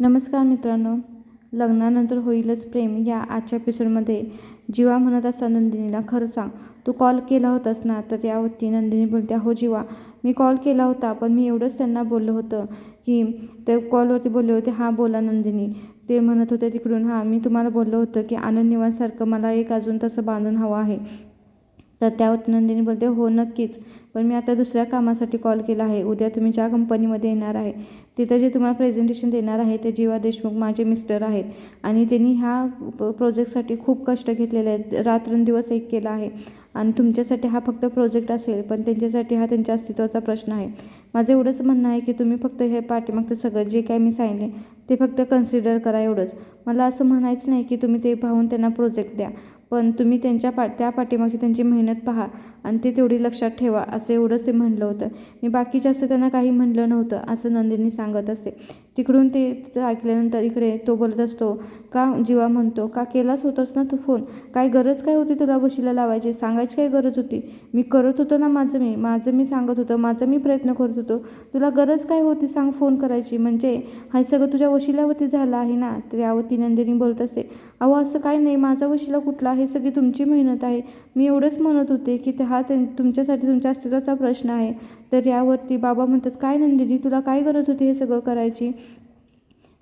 नमस्कार मित्रांनो. लग्नानंतर होईलच प्रेम या आजच्या एपिसोडमध्ये जीवा म्हणत असता नंदिनीला खरं सांग. तू कॉल केला होतास ना तर यावरती नंदिनी बोलते हो जीवा मी कॉल केला होता पण मी एवढंच त्यांना बोललं होतं की ते कॉलवरती बोलले होते हां बोला नंदिनी. ते म्हणत होते तिकडून हां मी तुम्हाला बोललं होतं की आनंद निवाससारखं मला एक अजून तसं बांधून हवं आहे. तर त्यावरती नंदिनी बोलते हो नक्कीच. पण मी आता दुसऱ्या कामासाठी कॉल केला आहे. उद्या तुम्ही ज्या कंपनीमध्ये येणार आहे तिथं जे तुम्हाला प्रेझेंटेशन देणार आहे ते जीवा देशमुख माझे मिस्टर आहेत. आणि त्यांनी ह्या प्रोजेक्टसाठी खूप कष्ट घेतलेले आहेत. रात्रंदिवस एक केला आहे. आणि तुमच्यासाठी हा फक्त प्रोजेक्ट असेल पण त्यांच्यासाठी हा त्यांच्या अस्तित्वाचा प्रश्न आहे. माझं एवढंच म्हणणं आहे की तुम्ही फक्त हे पाठीमागचं सगळं जे काय मी सांगितले ते फक्त कन्सिडर करा एवढंच. मला असं म्हणायचं नाही की तुम्ही ते पाहून त्यांना प्रोजेक्ट द्या. पण तुम्ही त्यांच्या पा त्या पाठीमागची त्यांची मेहनत पहा आणि ते तेवढी लक्षात ठेवा असं एवढंच ते म्हणलं होतं. मी बाकी जास्त त्यांना काही म्हणलं नव्हतं असं नंदिनी सांगत असते. तिकडून ते ऐकल्यानंतर इकडे तो बोलत असतो का जीवा म्हणतो? का केलाच होतास ना तू फोन? काय गरज काय होती तुला वशीला लावायची? सांगायची काय गरज होती? मी करत होतो ना माझं मी माझं मी सांगत होतं माझं मी प्रयत्न करत होतो. तुला गरज काय होती सांग फोन करायची? म्हणजे हा सगळं तुझ्या वशिल्यावरती झालं आहे ना? तर यावरती नंदिनी बोलत असते अहो असं काय नाही. माझा वशिला कुठला हे सगळी तुमची मेहनत आहे. मी एवढंच म्हणत होते की ते हा त्यां तुमच्यासाठी तुमच्या अस्तित्वाचा प्रश्न आहे. तर यावरती बाबा म्हणतात काय नंदिनी तुला काय गरज होती हे सगळं करायची?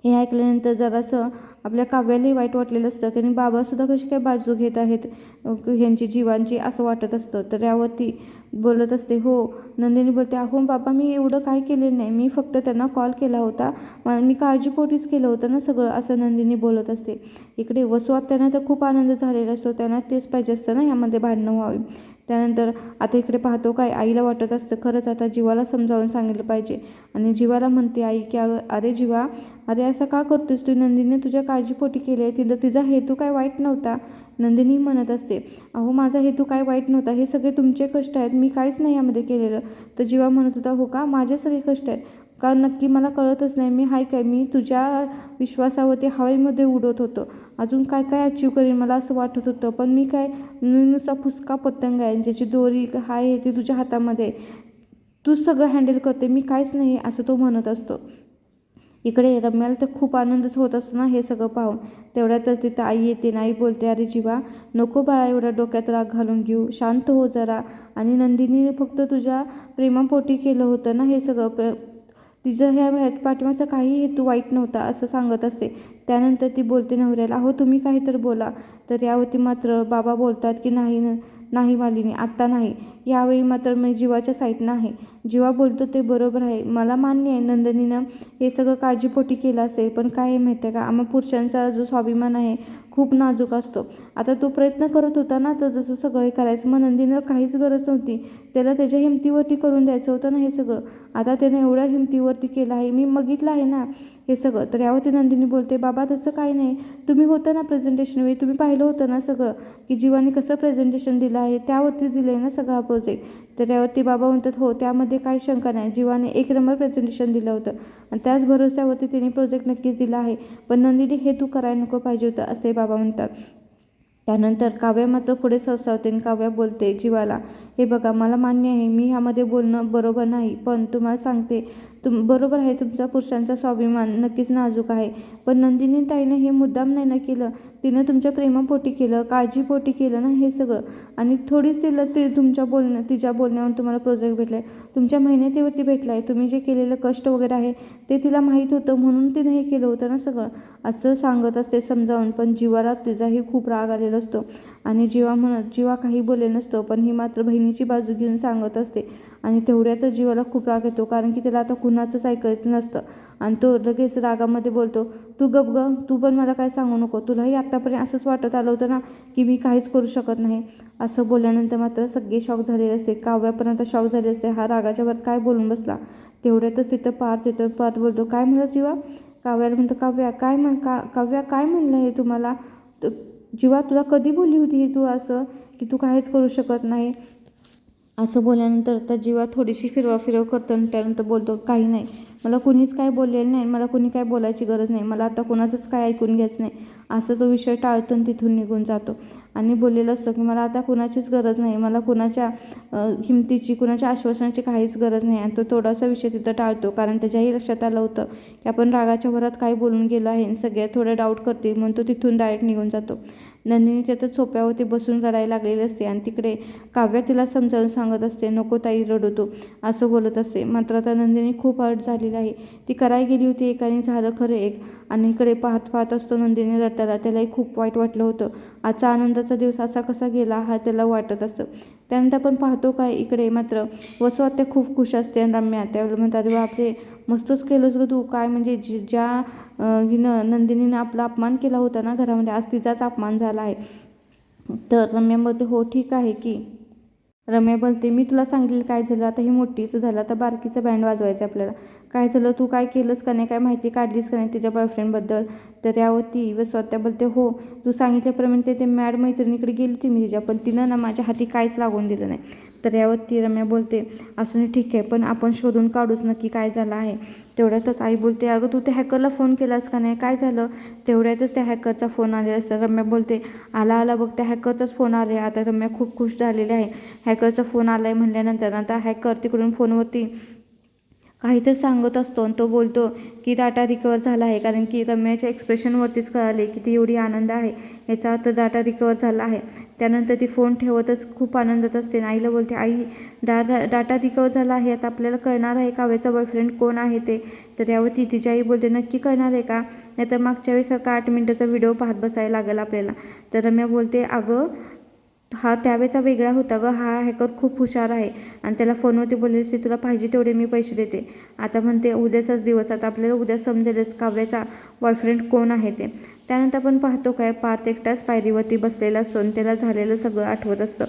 हे ऐकल्यानंतर जरासं आपल्या काव्यालाही वाईट वाटलेलं असतं कारण बाबासुद्धा कशी काय बाजू घेत आहेत ह्यांची जीवांची असं वाटत असतं. तर यावरती बोलत असते हो नंदिनी बोलते अहो बाबा मी एवढं काय केलेलं नाही. मी फक्त त्यांना कॉल केला होता. मी काळजीपोटीच केलं होतं ना सगळं असं नंदिनी बोलत असते. इकडे वसवात त्यांना तर खूप आनंद झालेला असतो. त्यांना तेच पाहिजे असतं ना ह्यामध्ये भांडणं व्हावी. त्यानंतर आता इकडे पाहतो काय आईला वाटत असतं खरंच आता जीवाला समजावून सांगितलं पाहिजे. आणि जीवाला म्हणते आई की अगं अरे जीवा अरे असं का करतोस तू? नंदिनीने तुझ्या काळजीपोटी केली आहे. तिला तिचा हेतू काय वाईट नव्हता? नंदिनी म्हणत असते अहो माझा हेतू काय वाईट नव्हता? हे सगळे तुमचे कष्ट आहेत. मी काहीच नाही यामध्ये केलेलं. तर जीवा म्हणत होता हो का? माझे सगळे कष्ट आहेत. का नक्की मला कळतच नाही. मी हाय काय मी तुझ्या विश्वासावरती हवेमध्ये उडत होतो. अजून काय काय अचीव करेन मला असं वाटत होतं. पण मी काय मी नुसता फुसका पतंग आहे. ज्याची दोरी हाय आहे ती तुझ्या हातामध्ये तू तूच सगळं हँडल करते. मी काहीच नाही असं तो म्हणत असतो. इकडे रम्याला तर खूप आनंदच होत असतो ना हे सगळं पाहून. तेवढ्यातच तिथं आई येते आई बोलते अरे जीवा नको बाळा एवढा डोक्यात राग घालून घेऊ. शांत हो जरा. आणि नंदिनीने फक्त तुझ्या प्रेमापोटी केलं होतं ना हे सगळं प्र तिचं ह्या ह्या पाठीमागचा काही हेतू वाईट नव्हता असं सांगत असते. त्यानंतर ती बोलते नवऱ्याला अहो तुम्ही काही तर बोला. तर यावरती मात्र बाबा बोलतात की नाही न नाही मालिनी आत्ता नाही. यावेळी मात्र मी जीवाच्या साईटनं आहे जीवा बोलतो ते बरोबर आहे. मला मान्य आहे नंदिनीनं हे सगळं काळजीपोटी केलं असेल. पण काय आहे माहिती आहे का? आम्हा पुरुषांचा जो स्वाभिमान आहे खूप नाजूक असतो. आता तो प्रयत्न करत होता ना तर जसं सगळं हे करायचं मग नंदीनं काहीच गरज नव्हती. त्याला त्याच्या हिमतीवरती करून द्यायचं होतं ना हे सगळं. आता त्यानं एवढ्या हिमतीवरती केलं आहे. मी बघितलं आहे ना हे सगळं. तर यावरती नंदिनी बोलते बाबा तसं काही नाही. तुम्ही होतं ना प्रेझेंटेशनवेळी तुम्ही पाहिलं होतं ना सगळं की जीवाने कसं प्रेझेंटेशन दिलं आहे? त्यावरतीच दिलं आहे ना सगळा प्रोजेक्ट तर यावरती बाबा म्हणतात हो त्यामध्ये काही शंका नाही. जीवाने एक नंबर प्रेझेंटेशन दिलं होतं. आणि त्याच भरोश्यावरती तिने प्रोजेक्ट नक्कीच दिला आहे. पण नंदिनी हे तू करायला नको पाहिजे होतं असे बाबा म्हणतात. त्यानंतर काव्या मात्र पुढे सरसावते आणि काव्या बोलते जीवाला हे बघा मला मान्य आहे. मी ह्यामध्ये बोलणं बरोबर नाही. पण तुम्हाला सांगते तुम बरोबर आहे तुमचा पुरुषांचा स्वाभिमान नक्कीच नाजूक आहे. पण नंदिनी ताईनं हे मुद्दाम नाही ना केलं? तिनं तुमच्या प्रेमापोटी केलं काळजीपोटी केलं ना हे सगळं? आणि थोडीच तिला ते तुमच्या बोलण्या तिच्या बोलण्यावरून तुम्हाला प्रोजेक्ट भेटला आहे तुमच्या मेहनतीवरती भेटला आहे तुम्ही जे केलेलं कष्ट वगैरे आहे ते तिला माहीत होतं म्हणून तिनं हे केलं होतं ना सगळं? असं सांगत असते समजावून पण जीवाला तिचाही खूप राग आलेला असतो. आणि जीवा म्हणत जीवा काही बोले नसतो पण ही मात्र बहिणीची बाजू घेऊन सांगत असते. आणि तेवढ्यातच जीवाला खूप राग येतो कारण की त्याला आता कुणाचंच ऐकायचं नसतं. आणि तो लगेच रागामध्ये बोलतो तू गप ग तू पण मला काय सांगू नको. तुलाही आत्तापर्यंत असंच वाटत आलं होतं ना की मी काहीच करू शकत नाही. असं बोलल्यानंतर मात्र सगळे शॉक झालेले असते. काव्या पण आता शॉक झाले असते. हा रागाच्या वर काय बोलून बसला? तेवढ्यातच तिथं पार्थ येतो. पार्थ बोलतो काय म्हणलं जीवा? काव्याला म्हणतो काव्या काय म्हण का काव्या काय म्हणलं हे तुम्हाला? जीवा तुला कधी बोलली होती ही तू असं की तू काहीच करू शकत नाही? असं बोलल्यानंतर त्या जीवा थोडीशी फिरवा फिरव करतो आणि त्यानंतर बोलतो काही नाही. मला कुणीच काय बोललेलं नाही मला कुणी काय बोलायची गरज नाही. मला आता कोणाचंच काय ऐकून घ्यायचं नाही. असं तो विषय टाळतो आणि तिथून निघून जातो. आणि बोललेला असतो की मला आता कुणाचीच गरज नाही. मला कुणाच्या हिमतीची कुणाच्या आश्वासनाची काहीच गरज नाही. आणि तो थोडासा विषय तिथं टाळतो. कारण त्याच्याही लक्षात आलं होतं की आपण रागाच्या भरात काय बोलून गेलो आहे आणि सगळ्या थोडं डाऊट करतील. म्हणून तो तिथून डायरेक्ट निघून जातो. नंदिनी तिथं सोप्यावरती बसून रडायला लागलेली असते आणि तिकडे काव्या तिला समजावून सांगत असते नको ताई रडवतो असं बोलत असते. मात्र आता नंदिनी खूप हर्ट झालेली आहे. ती करायला गेली होती एकाने झालं खरं एक. आणि इकडे पाहत पाहत असतो नंदिनी रडताना. त्यालाही खूप वाईट वाटलं होतं. आजचा आनंदाचा दिवस असा कसा गेला हा त्याला वाटत असतं. त्यानंतर आपण पाहतो काय इकडे मात्र वसू आत्या खूप खुश असते आणि रम्या त्यावेळेला म्हणतात बापरे मस्तच केलंस ग तू. काय म्हणजे जी ज्या हिनं नंदिनीनं आपला अपमान केला होता ना घरामध्ये आज तिचाच अपमान झाला आहे. तर रम्या बोलते हो ठीक आहे की. रम्या बोलते मी तुला सांगितलं काय झालं? आता हे मोठीच झालं. आता बारकीचं बँड वाजवायचं आपल्याला. काय झालं? तू काय केलंस का नाही? काय माहिती काढलीस का नाही तिच्या बॉयफ्रेंडबद्दल तर यावरती व स्वतः बोलते हो तू सांगितल्याप्रमाणे ते ते मॅड मैत्रिणीकडे गेली होती मी तिच्या पण तिनं ना माझ्या हाती काहीच लागून दिलं नाही. तर यावरती रम्या बोलते असून ठीक आहे पण आपण शोधून काढूच नक्की काय झालं आहे. तेवढ्यातच आई बोलते अगं तू त्या हॅकरला फोन केलास का नाही? काय झालं? तेवढ्यातच त्या हॅकरचा फोन आलेला असतं. रम्या बोलते आला आला बघ त्या हॅकरचाच फोन आले आता रम्या खूप खुश झालेली आहे. हॅकरचा फोन आला आहे म्हणल्यानंतर आता हॅकर तिकडून फोनवरती काहीतरी सांगत असतो आणि तो बोलतो की डाटा रिकवर झाला आहे. कारण की रम्याच्या एक्सप्रेशनवरतीच कळाले की ती एवढी आनंद आहे. याचा अर्थ डाटा रिकवर झाला आहे. त्यानंतर ती फोन ठेवतच खूप आनंदात असते आणि आईला बोलते आई डा डाटा रिकवर झाला आहे. आता आपल्याला कळणार आहे काव्याचा बॉयफ्रेंड कोण आहे ते? तर यावरती तिची आई बोलते नक्की कळणार आहे का? नाहीतर मागच्या वेळेसारखा आठ मिनटाचा व्हिडिओ पाहत बसायला लागेल आपल्याला. तर रम्या बोलते अगं हा त्यावेळेचा वेगळा होता गं. हा हॅकर खूप हुशार आहे आणि त्याला फोनवरती बोलले तुला पाहिजे तेवढे मी पैसे देते. आता म्हणते उद्याचाच दिवस. आता आपल्याला उद्या समजेलच काव्याचा बॉयफ्रेंड कोण आहे ते. त्यानंतर आपण पाहतो काय पार्थ एकटाच पायरीवरती बसलेला असतो आणि त्याला झालेलं सगळं आठवत असतं.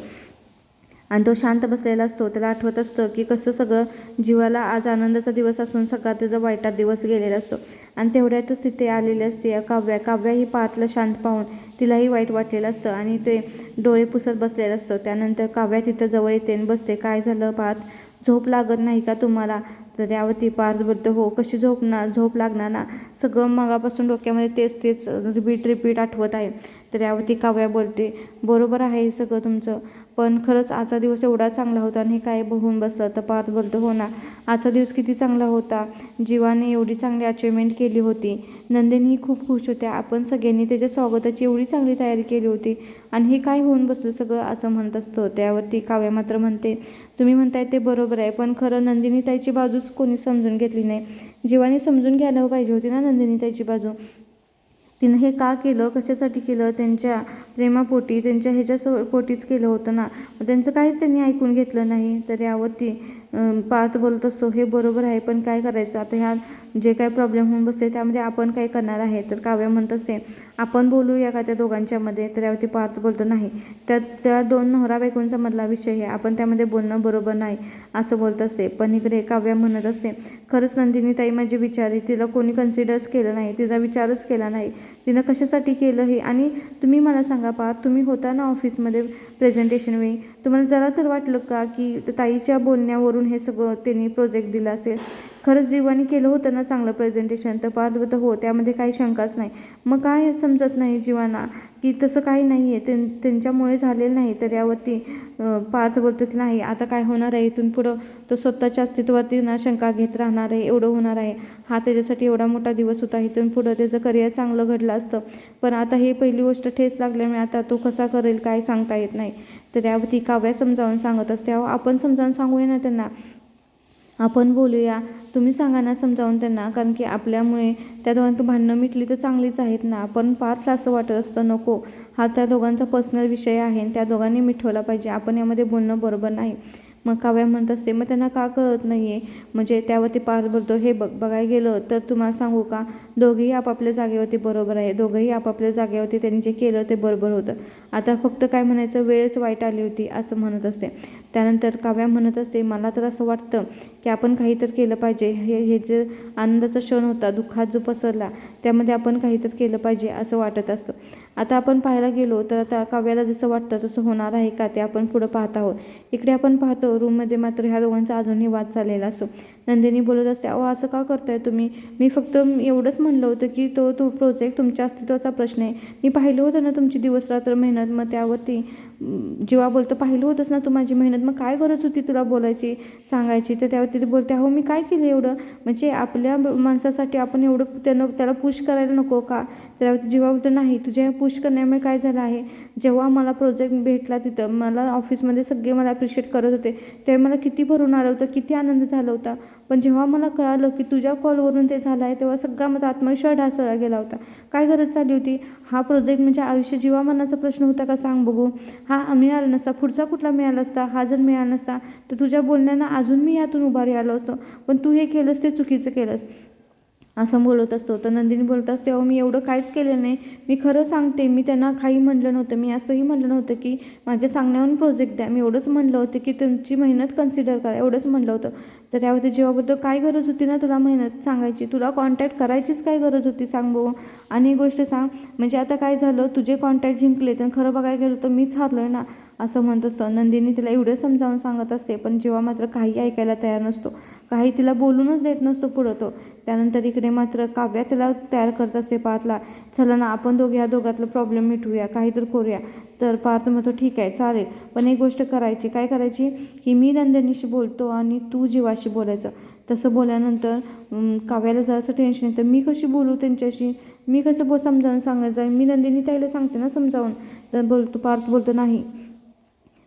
आणि तो शांत बसलेला असतो. त्याला आठवत असतं की कसं सगळं जीवाला आज आनंदाचा दिवस असून सगळा त्याचा वाईटात दिवस गेलेला असतो. आणि तेवढ्यातच तिथे आलेली असते काव्या. काव्या ही पार्थला शांत पाहून तिलाही वाईट वाटलेलं असतं आणि ते डोळे पुसत बसलेलं असतं. त्यानंतर काव्या तिथं जवळ येते आणि बसते. काय झालं पाहत झोप लागत नाही का तुम्हाला? तर यावरती पार्थ बोलतो हो कशी झोपणार झोप लागणार ना? सगळं मगापासून डोक्यामध्ये तेच तेच रिपीट रिपीट आठवत आहे. तर यावरती काव्या बोलते बरोबर आहे हे सगळं तुमचं. पण खरंच आजचा दिवस एवढा चांगला होता आणि हे काय बघून बसलं तर पाहत बोलतो हो ना आजचा दिवस किती चांगला होता. जीवाने एवढी चांगली अचिव्हमेंट केली होती. नंदिनी खूप खुश होत्या. आपण सगळ्यांनी त्याच्या स्वागताची एवढी चांगली तयारी केली होती आणि हे काय होऊन बसलं सगळं असं म्हणत असतो. त्यावरती काव्या मात्र म्हणते तुम्ही म्हणताय ते बरोबर आहे पण खरं नंदिनी ताईची बाजूच कोणी समजून घेतली नाही. जीवाने समजून घ्यायला पाहिजे होती ना नंदिनी ताईची बाजू. तिनं हे का केलं? कशासाठी केलं? त्यांच्या प्रेमापोटी त्यांच्या ह्याच्या पोटीच केलं होतं ना? मग त्यांचं काहीच त्यांनी ऐकून घेतलं नाही. तर यावरती अं, पार्थ बोलत असतो हे बरोबर आहे पण काय करायचं? आता ह्या जे काही प्रॉब्लेम होऊन बसते त्यामध्ये आपण काय करणार आहे? तर काव्य म्हणत असते आपण बोलूया का त्या दोघांच्यामध्ये तर यावरती पार्थ बोलतो नाही. तर त्या दोन नवरा बायकोंचा मधला विषय आहे. आपण त्यामध्ये बोलणं बरोबर नाही असं बोलत असते. पण इकडे काव्या म्हणत असते खरंच नंदिनी ताई माझी विचारी तिला कोणी कन्सिडर्स केलं नाही तिचा विचारच केला नाही. तिनं कशासाठी केलं हे? आणि तुम्ही मला सांगा पा तुम्ही होता ना ऑफिसमध्ये प्रेझेंटेशन वेळी? तुम्हाला जरा तर वाटलं का की ताईच्या बोलण्यावरून हे सगळं त्यांनी प्रोजेक्ट दिला असेल? खरंच जीवानी केलं होतं ना चांगलं प्रेझेंटेशन तर पार्थ हो त्यामध्ये काही शंकाच नाही. मग काय समजत नाही जीवाना की तसं काही नाही आहे त्यां त्यांच्यामुळे झालेलं नाही तर यावरती पार्थ बोलतो की नाही आता काय होणार आहे इथून पुढं? तो स्वतःच्या अस्तित्वावरती ना शंका घेत राहणार आहे एवढं होणार आहे. हा त्याच्यासाठी एवढा मोठा दिवस होता इथून पुढं त्याचं करिअर चांगलं घडलं असतं. पण आता हे पहिली गोष्ट ठेस लागल्यामुळे आता तो कसा करेल काय सांगता येत नाही. तर यावरती काव्या समजावून सांगत असते. अहो आपण समजावून सांगूया ना त्यांना. आपण बोलूया. तुम्ही सांगा ना समजावून त्यांना कारण की आपल्यामुळे त्या दोघांचं भांडणं मिटली तर चांगलीच आहेत ना. पण पार्थला असं वाटत असतं नको. हा त्या दोघांचा पर्सनल विषय आहे आणि त्या दोघांनी मिटवला पाहिजे. आपण यामध्ये बोलणं बरोबर नाही. मग काव्या म्हणत असते मग त्यांना का कळत नाही आहे म्हणजे त्यावरती पार्थ बोलतो हे बघ बघायला गेलं तर तुम्हाला सांगू का? दोघेही आपापल्या जागेवरती बरोबर आहे. दोघंही आपापल्या जागेवरती त्यांनी जे केलं ते बरोबर होतं. आता फक्त काय म्हणायचं? वेळच वाईट आली होती असं म्हणत असते. त्यानंतर काव्या म्हणत असते मला तर असं वाटतं की आपण काहीतरी केलं पाहिजे. हे हे जे आनंदाचा क्षण होता दुःखात जो पसरला त्यामध्ये आपण काहीतरी केलं पाहिजे असं वाटत असतं. आता आपण पाहायला गेलो तर आता काव्याला जसं वाटतं तसं होणार आहे का ते आपण पुढं पाहत आहोत. इकडे आपण पाहतो रूममध्ये मात्र ह्या दोघांचा अजूनही वाद चाललेला असतो. नंदिनी बोलत असते अहो असं का करताय तुम्ही? मी फक्त एवढंच म्हणलं होतं की तो तो प्रोजेक्ट तुमच्या अस्तित्वाचा प्रश्न आहे. मी पाहिलं होतं ना तुमची दिवसरात्र मेहनत मग त्यावरती जेव्हा बोलतं पाहिलं होतंच ना तू माझी मेहनत मग काय गरज होती तुला बोलायची सांगायची? तर त्यावर तिथे बोलते अहो मी काय केलं एवढं? म्हणजे आपल्या माणसासाठी आपण एवढं त्यानं त्याला पुश करायला नको का? त्यावरती जेव्हा बोलतो नाही तुझ्या पुश करण्यामुळे काय झालं आहे? जेव्हा मला प्रोजेक्ट भेटला तिथं मला ऑफिसमध्ये सगळे मला अप्रिशिएट करत होते तेव्हा मला किती भरून आलं होतं किती आनंद झाला होता? पण जेव्हा मला कळालं की तुझ्या कॉलवरून ते झालं आहे तेव्हा सगळा माझा आत्मविश्वास ढासळला गेला होता. काय गरज चालली होती? हा प्रोजेक्ट म्हणजे आयुष्य जीवामरणाचा प्रश्न होता का सांग बघू? हा मिळाला नसता पुढचा कुठला मिळाला असता? हा जर मिळाला नसता तर तुझ्या बोलण्यानं अजून मी यातून उभारी आलो असतो. पण तू हे केलंस ते चुकीचं केलंस. असं बोलत असतो. तर नंदिनी बोलत असते अहो मी एवढं काहीच केलं नाही. मी खरं सांगते मी त्यांना काही म्हणलं नव्हतं. मी असंही म्हणलं नव्हतं की माझ्या सांगण्यावरून प्रोजेक्ट द्या. मी एवढंच म्हणलं होतं की तुमची मेहनत कन्सिडर करा. एवढंच म्हणलं होतं. तर त्यावरती जेव्हा बोलतो काय गरज होती ना तुला मेहनत सांगायची? तुला कॉन्टॅक्ट करायचीच काय गरज होती सांग? भाऊ आणि गोष्ट सांग म्हणजे आता काय झालं तुझे कॉन्टॅक्ट जिंकले तर खरं बघायला गेलं तर मीच हारलोय ना? असं म्हणत असतो. नंदिनी तिला एवढं समजावून सांगत असते पण जेव्हा मात्र काही ऐकायला तयार नसतो काही तिला बोलूनच देत नसतो पुढं तो. त्यानंतर इकडे मात्र काव्या तिला तयार करत असते पाहतला चला ना आपण दोघे या दोघातला प्रॉब्लेम मिटवूया काहीतरी करूया. तर पार्थ म्हणतो ठीक आहे चालेल. पण एक गोष्ट करायची. काय करायची? की मी नंदिनीशी बोलतो आणि तू जीवाशी बोलायचं. तसं बोलल्यानंतर काव्याला जरासं टेन्शन येतं. मी कशी बोलू त्यांच्याशी? मी कसं बो समजावून सांगायचं? मी नंदिनी ताईला सांगते ना समजावून. तर बोलतो पार्थ बोलतो नाही.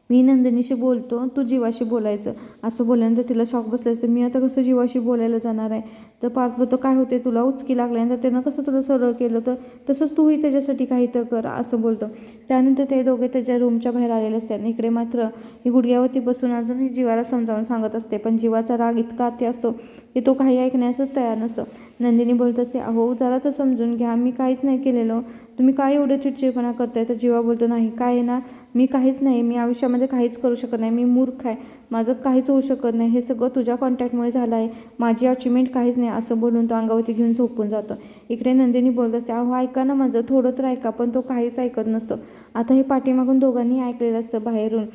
मी नंदिनीशी बोलतो तू जीवाशी बोलायचं. असं बोलल्यानंतर तिला शॉक बसलं मी आता कसं जीवाशी बोलायला जाणार आहे? तर पार्थ तो काय होते तुला? उचकी लागल्यानंतर त्यानं कसं तुला सरळ केलं तर? तसंच तूही त्याच्यासाठी काही तर कर असं बोलतो. त्यानंतर ते दोघे त्याच्या रूमच्या बाहेर आलेले असतात. आणि इकडे मात्र ही गुडघ्यावरती बसून अजूनही जीवाला समजावून सांगत असते. पण जीवाचा राग इतका अति असतो की तो काही ऐकण्यासच तयार नसतो. नंदिनी बोलत असते अहो जरा तर समजून घ्या मी काहीच नाही केलेलं. तुम्ही काय एवढं चिडचिडपणा करताय? तर जीवा बोलतो नाही काय आहे ना मी काहीच नाही मी आयुष्यामध्ये काहीच करू शकत नाही मी मूर्ख आहे माझं काहीच होऊ शकत नाही हे सगळं तुझ्या कॉन्टॅक्टमुळे झालं आहे माझी अचिव्हमेंट काहीच नाही असं बोलून तो अंगावरती घेऊन झोपून जातो. इकडे नंदिनी बोलत असते अहो ऐका ना माझं थोडं तर ऐका पण तो काहीच ऐकत नसतो. आता हे पाठीमागून दोघांनी ऐकलेलं असतं बाहेरून.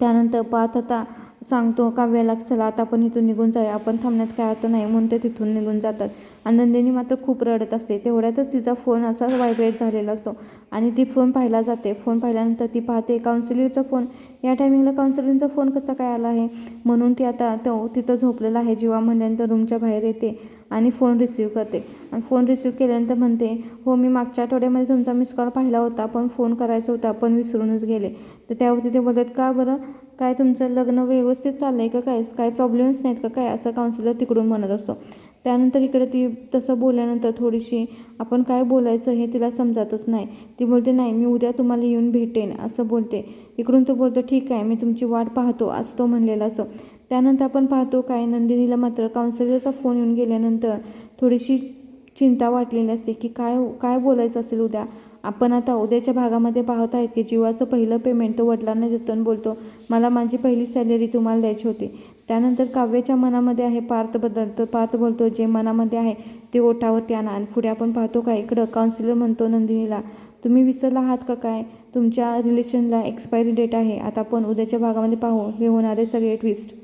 त्यानंतर पाहत आता सांगतो काव्याला चला आता आपण इथून निघून जाऊया. आपण थांबण्यात काय अर्थ नाही. म्हणून ते तिथून निघून जातात. आनंदिनी मात्र खूप रडत असते. तेवढ्यातच तिचा फोन असा व्हायब्रेट झालेला असतो आणि ती फोन पाहिला जाते. फोन पाहिल्यानंतर ती पाहते काउन्सिलिंगचा फोन या टायमिंगला काउन्सिलिंगचा फोन कसा काय आला आहे? म्हणून ती आता तो तिथं झोपलेला आहे. जेव्हा म्हणल्यानंतर रूमच्या बाहेर येते. आणि फोन रिसीव करते. आणि फोन रिसीव केल्यानंतर म्हणते हो मी मागच्या आठवड्यामध्ये तुमचा मिस कॉल पाहिला होता पण फोन करायचा होता पण विसरूनच गेले. तर त्यावरती ते बोलत का बरं? काय तुमचं लग्न व्यवस्थित चाललं आहे का? काय काय प्रॉब्लेम्स नाहीत का? काय? असं काउन्सिलर तिकडून म्हणत असतो. त्यानंतर इकडे ती तसं बोलल्यानंतर थोडीशी आपण काय बोलायचं हे तिला समजतच नाही. ती बोलते नाही मी उद्या तुम्हाला येऊन भेटेन. असं बोलते. इकडून तो बोलतो ठीक आहे मी तुमची वाट पाहतो. असं तो म्हणलेला असो त्यानंतर आपण पाहतो काय नंदिनीला मात्र काउन्सिलरचा फोन येऊन गेल्यानंतर थोडीशी चिंता वाटलेली असते की काय काय बोलायचं असेल उद्या? आपण आता उद्याच्या भागामध्ये पाहत आहेत की जीवाचं पहिलं पेमेंट तो वडिलांना देतो आणि बोलतो मला माझी पहिली सॅलरी तुम्हाला द्यायची होती. त्यानंतर काव्याच्या मनामध्ये आहे पार्थबद्दल तर पार्थ बोलतो जे मनामध्ये आहे ते ओठावरती आणा. आणि पुढे आपण पाहतो का इकडं काउन्सिलर म्हणतो नंदिनीला तुम्ही विसरला आहात का काय? तुमच्या रिलेशनला एक्सपायरी डेट आहे. आता आपण उद्याच्या भागामध्ये पाहू हे होणारे सगळे ट्विस्ट